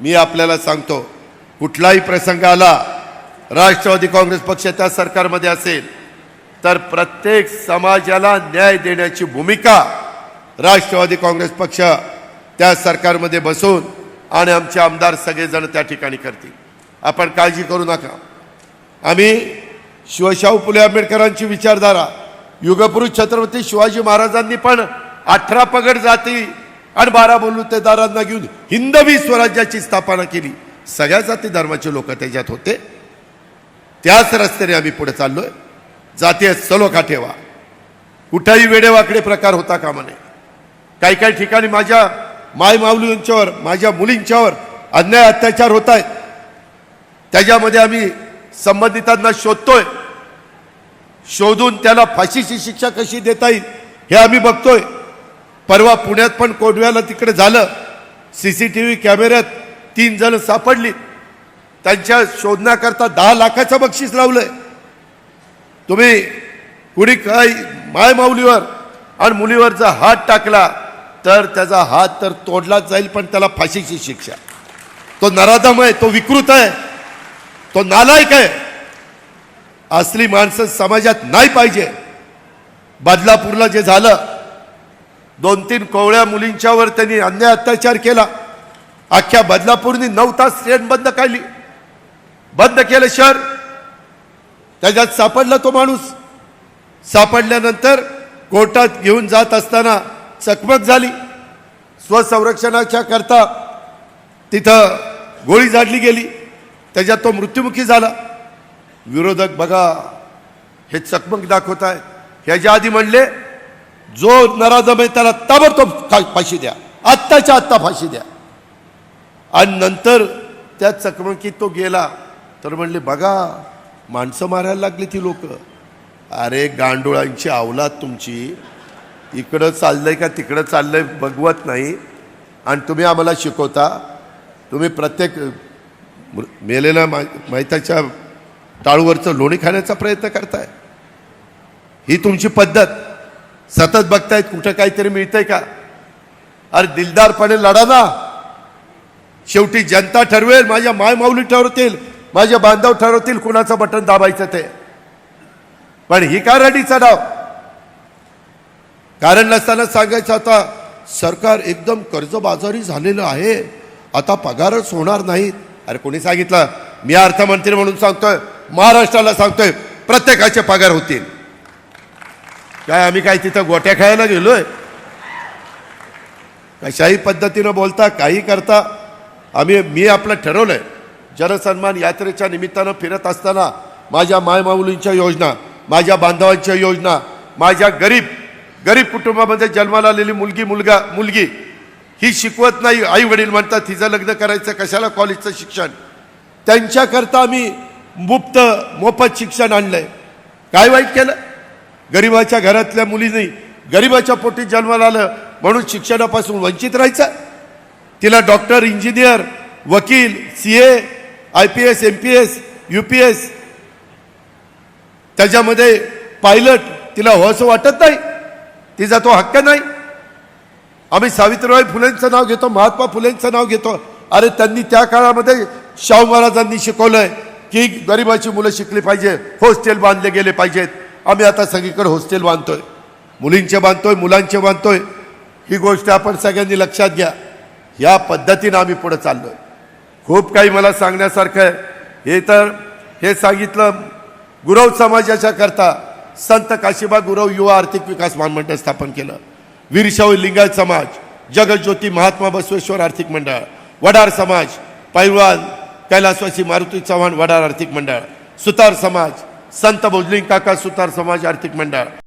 मी आपल्याला सांगतो कुठलाही प्रसंग आला राष्ट्रवादी काँग्रेस पक्ष त्या सरकारमध्ये असेल तर प्रत्येक समाजाला न्याय देण्याची भूमिका राष्ट्रवादी काँग्रेस पक्ष त्या सरकारमध्ये बसून आणि आमचे आमदार सगळेजण त्या ठिकाणी करतील. आपण काळजी करू नका. आम्ही शिवशाहू फुले आंबेडकरांची विचारधारा युगपुरुष छत्रपती शिवाजी महाराजांनी पण अठरा पगड जाती आणि बारा बलुतेदारांना घेऊन हिंदवी स्वराज्याची स्थापना केली. सगळ्या जाती धर्माचे लोक त्याच्यात होते. त्याच रस्त्याने आम्ही पुढे चाललोय. जातीय सलोखा ठेवा. कुठेही वेडेवाकडे प्रकार होता कामा नये. काही काही ठिकाणी माझ्या माय माऊलींच्यावर माझ्या मुलींच्यावर अन्याय अत्याचार होत आहेत. त्याच्यामध्ये आम्ही संबंधितांना शोधतोय. शोधून त्याला फाशीची शिक्षा कशी देता येईल हे आम्ही बघतोय. परवा पुण्यात पण कोंडव्याला तिकडे झालं. सी सी टी व्ही कॅमेऱ्यात तीन जण सापडली. त्यांच्या शोधण्याकरता दहा लाखाचं बक्षीस लावलंय. तुम्ही कुणी काय माय माऊलीवर आणि मुलीवर जर हात टाकला तर त्याचा हात तर तोडलाच जाईल पण त्याला फाशीची शिक्षा. तो नराधम आहे तो विकृत आहे तो नालायक आहे. असली माणसं समाजात नाही पाहिजे. बदलापूरला जे झालं दोन तीन कोवळ्या मुलींच्यावर त्यांनी अन्याय अत्याचार केला. अख्ख्या बदलापूरनी नऊ तास ट्रेन बंद काढली. बंद केलं शहर. त्याच्यात सापडला तो माणूस. सापडल्यानंतर कोर्टात घेऊन जात असताना चकमक झाली. स्वसंरक्षणाच्या करता तिथं गोळी झाडली गेली. त्याच्यात तो मृत्युमुखी झाला. विरोधक बघा हे चकमक दाखवत आहे ह्याच्या आधी म्हणले जो नराधम आहे त्याला ताबडतोब फा- फाशी द्या. आत्ताच्या आत्ता फाशी द्या. आणि नंतर त्या चकमकीत तो गेला. तर म्हणले बघा माणसं मारायला लागली ती लोक. अरे गांडोळांची अवलाद तुमची. इकडं चाललंय का तिकडं चाललंय बघवत नाही. आणि तुम्ही आम्हाला शिकवता. तुम्ही प्रत्येक मृ- मेलेल्या मा माहिताच्या टाळूवरचं लोणी खाण्याचा प्रयत्न करताय. ही तुमची पद्धत. सतत बघतायत कुठं काहीतरी मिळतंय का? अरे दिलदारपणे लढा ना. शेवटी जनता ठरवेल माझ्या मायमाऊली ठरवतील माझे बांधव ठरवतील कुणाचं बटन दाबायचं ते. पण ही का रडीचा डाव कारण नसताना सांगायचं आता सरकार एकदम कर्जबाजारी झालेलं आहे. आता पगारच होणार नाहीत अरे कोणी सांगितलं? मी अर्थमंत्री म्हणून सांगतोय महाराष्ट्राला सांगतोय प्रत्येकाचे पगार होतील. काय आम्ही काय तिथं गोट्या खायला गेलोय? कशाही पद्धतीनं बोलता काही करता आम्ही मी आपलं ठरवलंय. जनसन्मान यात्रेच्या निमित्तानं फिरत असताना माझ्या मायमाऊलींच्या योजना माझ्या बांधवांच्या योजना माझ्या गरीब गरीब कुटुंबामध्ये जन्माला आलेली मुलगी मुलगा मुलगी ही शिकवत नाही आई वडील म्हणतात तिचं लग्न करायचं कशाला कॉलेजचं शिक्षण? त्यांच्याकरता आम्ही मुफ्त मोफत शिक्षण आणलंय. काय वाईट केलं? गरिबाच्या घरातल्या मुलीने गरिबाच्या पोटी जन्माला आलं म्हणून शिक्षणापासून वंचित राहायचं. तिला डॉक्टर इंजिनियर वकील C A I P S M P S U P S त्याच्यामध्ये पायलट तिला हो असं वाटत नाही. तिचा तो हक्क नाही. आम्ही सावित्रीबाई फुलेंचं नाव घेतो महात्मा फुलेंचं नाव घेतो. अरे त्यांनी त्या काळामध्ये शाहू महाराजांनी शिकवलंय की गरिबाची मुलं शिकली पाहिजे हॉस्टेल बांधले गेले पाहिजेत. आम्ही आता सगळीकडे हॉस्टेल बांधतोय. मुलींचे बांधतोय मुलांचे बांधतोय. ही गोष्ट आपण सगळ्यांनी लक्षात घ्या. या पद्धतीनं आम्ही पुढे चाललोय. खूप काही मला सांगण्यासारखं आहे. हे तर हे सांगितलं गुरव समाजाच्या करता संत काशीबा गुरव युवा आर्थिक विकास महामंडळ स्थापन केलं. वीरशाहू लिंगायत समाज जगज्योती महात्मा बसवेश्वर आर्थिक मंडळ वडार समाज पैलवान कैलासवासी मारुती चव्हाण वडार आर्थिक मंडळ सुतार समाज संत भोजलिंग काका सुतार समाज आर्थिक मंडळ.